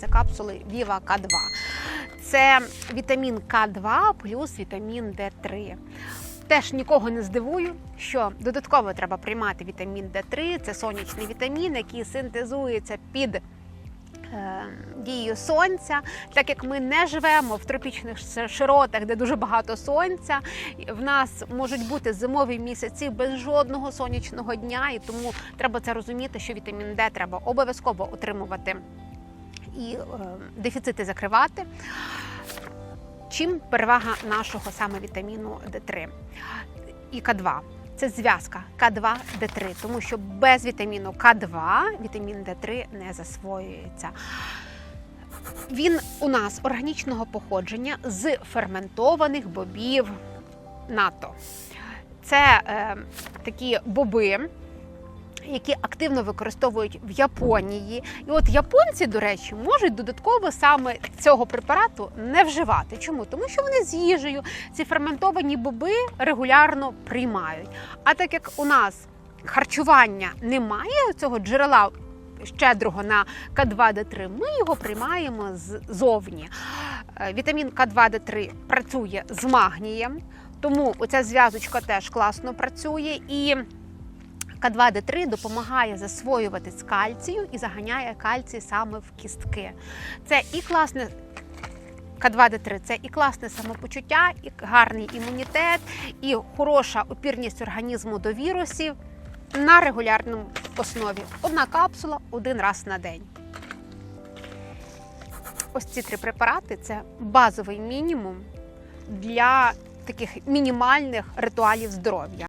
Це капсули Viva K2. Це вітамін К2 плюс вітамін Д3. Теж нікого не здивую, що додатково треба приймати вітамін Д3. Це сонячний вітамін, який синтезується під е, дією сонця. Так як ми не живемо в тропічних широтах, де дуже багато сонця, в нас можуть бути зимові місяці без жодного сонячного дня, і тому треба це розуміти, що вітамін Д треба обов'язково отримувати і е, дефіцити закривати. Чим перевага нашого саме вітаміну Д3 і К2? Це зв'язка К2 Д3, тому що без вітаміну К2 вітамін Д3 не засвоюється. Він у нас органічного походження з ферментованих бобів НАТО. Це е, такі боби, які активно використовують в Японії. І от японці, до речі, можуть додатково саме цього препарату не вживати. Чому? Тому що вони з їжею ці ферментовані боби регулярно приймають. А так як у нас харчування немає цього джерела. Щедрого на К2Д3, ми його приймаємо ззовні. Е, Вітамін К2Д3 працює з магнієм, тому оця зв'язочка теж класно працює. І К2Д3 допомагає засвоювати кальцію і заганяє кальцій саме в кістки. Це і класне К2Д3 це і класне самопочуття, і гарний імунітет, і хороша опірність організму до вірусів на регулярному основі. Одна капсула один раз на день. Ось ці три препарати це базовий мінімум для таких мінімальних ритуалів здоров'я.